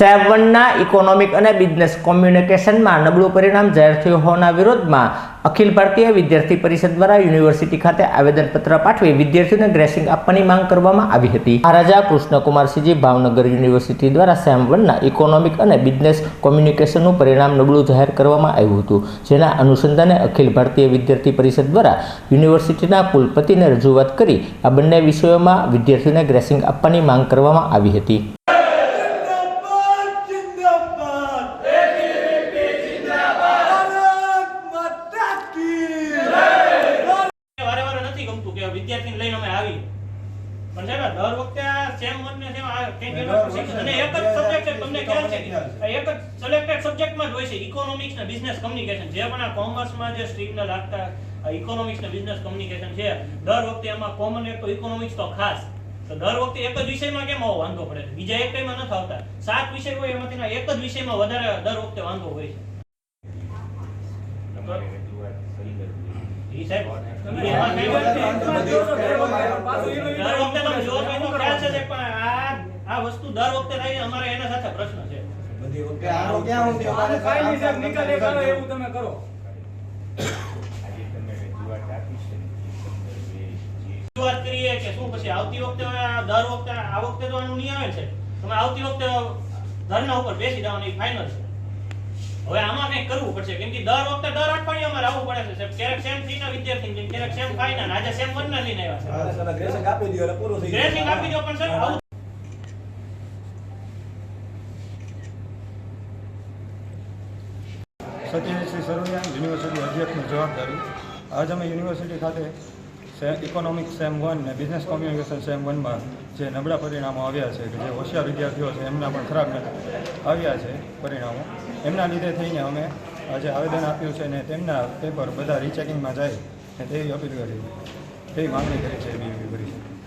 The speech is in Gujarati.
સેવનના ઇકોનોમિક અને બિઝનેસ કોમ્યુનિકેશનમાં નબળું પરિણામ જાહેર થયું હોવાના વિરોધમાં અખિલ ભારતીય વિદ્યાર્થી પરિષદ દ્વારા યુનિવર્સિટી ખાતે આવેદનપત્ર પાઠવી વિદ્યાર્થીઓને ગ્રેસિંગ આપવાની માંગ કરવામાં આવી હતી. મહારાજા કૃષ્ણકુમારસિંહજી ભાવનગર યુનિવર્સિટી દ્વારા સેમ વનના ઇકોનોમિક અને બિઝનેસ કોમ્યુનિકેશનનું પરિણામ નબળું જાહેર કરવામાં આવ્યું હતું, જેના અનુસંધાને અખિલ ભારતીય વિદ્યાર્થી પરિષદ દ્વારા યુનિવર્સિટીના કુલપતિને રજૂઆત કરી આ બંને વિષયોમાં વિદ્યાર્થીઓને ગ્રેસિંગ આપવાની માંગ કરવામાં આવી હતી. પણ સાહેબ દર વખતે આ સેમ વન ને સેમ આ કંઈક અને એક જ સબ્જેક્ટ છે તમને ખ્યાલ છે કે એક જ સિલેક્ટેડ સબ્જેક્ટમાં જ હોય છે ઇકોનોમિક્સ ને બિઝનેસ કમ્યુનિકેશન જે પણ આ કોમર્સમાં જે સ્ટ્રીમને લાગતા ઇકોનોમિક્સ ને બિઝનેસ કમ્યુનિકેશન છે દર વખતે એમાં કોમન એક તો ઇકોનોમિક્સ તો ખાસ. તો દર વખતે એક જ વિષયમાં કેમ આવો વાંધો પડે? છે બીજા એક કઈમાં નથી આવતા. સાત વિષય હોય એમાંથી એક જ વિષયમાં વધારે દર વખતે વાંધો હોય છે. સાહેબ ઈ એમાં કઈ વાત છે? દર વખતે તમે જો તો એનો ખ્યાલ છે સાહેબ, પણ આ વસ્તુ દર વખતે થાય છે, અમારે એના સાથે પ્રશ્ન છે. બધી વખતે આનો ક્યાં હું અમારે આનું કાંઈ નહીં સાહેબ, નિકાલ એ કરો એવું તમે કરો. રજૂઆત કરીએ કે શું પછી આવતી વખતે દર વખતે આ વખતે તો આનું નિયમ છે. તમે આવતી વખતે ધરના ઉપર બેસી જવાની ફાઇનલ છે. હવે આમાં કંઈક કરવું પડશે કેમ કે દર વખતે દર અઠવાડિયે અમારે આવવું પડે છે. સાહેબ ક્યારેક સેમ થ્રી ના વિદ્યાર્થી ક્યારેક સેમ ફાઈવ ના આજે સેમ વન ના લઈને આવ્યા છે. ગ્રેસિંગ આપી દો એટલે પૂરું થઈ ગ્રેસિંગ આપી દો પણ સર આવું શ્રી સરવૈયા યુનિવર્સિટી અધ્યક્ષની જવાબદારી. આજ અમે યુનિવર્સિટી ખાતે ઇકોનોમિક સેમ વન ને બિઝનેસ કોમ્યુનિકેશન સેમ વનમાં જે નબળા પરિણામો આવ્યા છે, કે જે હોશિયાર વિદ્યાર્થીઓ છે, એમના પણ ખરાબ આવ્યા છે પરિણામો. એમના લીધે થઈને અમે આજે આવેદન આપ્યું છે ને તેમના પેપર બધા રીચેકિંગમાં જાય ને તેવી અપીલ કરી. તેવી માંગણી કરી છે એબીવીપી પરિષદ